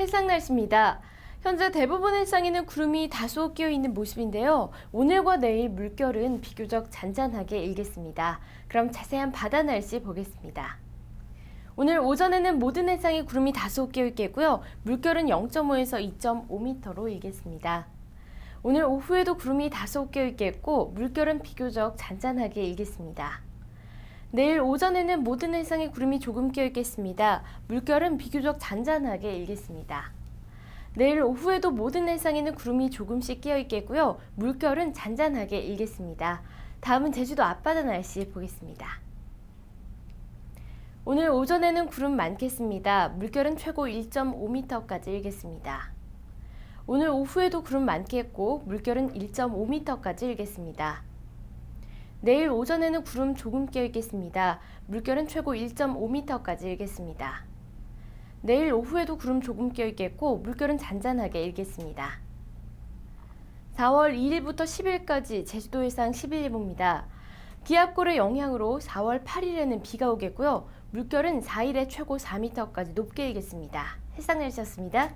해상 날씨입니다. 현재 대부분 일상에는 구름이 다소 끼어 있는 모습인데요. 오늘과 내일 물결은 비교적 잔잔하게 일겠습니다. 그럼 자세한 바다 날씨 보겠습니다. 오늘 오전에는 모든 해상에 구름이 다소 끼어 있겠고요. 물결은 0.5에서 2.5m로 일겠습니다. 오늘 오후에도 구름이 다소 끼어 있겠고 물결은 비교적 잔잔하게 일겠습니다. 내일 오전에는 모든 해상에 구름이 조금 끼어 있겠습니다. 물결은 비교적 잔잔하게 일겠습니다. 내일 오후에도 모든 해상에는 구름이 조금씩 끼어 있겠고요. 물결은 잔잔하게 일겠습니다. 다음은 제주도 앞바다 날씨 보겠습니다. 오늘 오전에는 구름 많겠습니다. 물결은 최고 1.5m까지 일겠습니다. 오늘 오후에도 구름 많겠고 물결은 1.5m까지 일겠습니다. 내일 오전에는 구름 조금 끼어 있겠습니다. 물결은 최고 1.5m까지 일겠습니다. 내일 오후에도 구름 조금 끼어 있겠고 물결은 잔잔하게 일겠습니다. 4월 2일부터 10일까지 제주도 해상 11일보입니다. 기압골의 영향으로 4월 8일에는 비가 오겠고요. 물결은 4일에 최고 4m까지 높게 일겠습니다. 해상 날씨였습니다.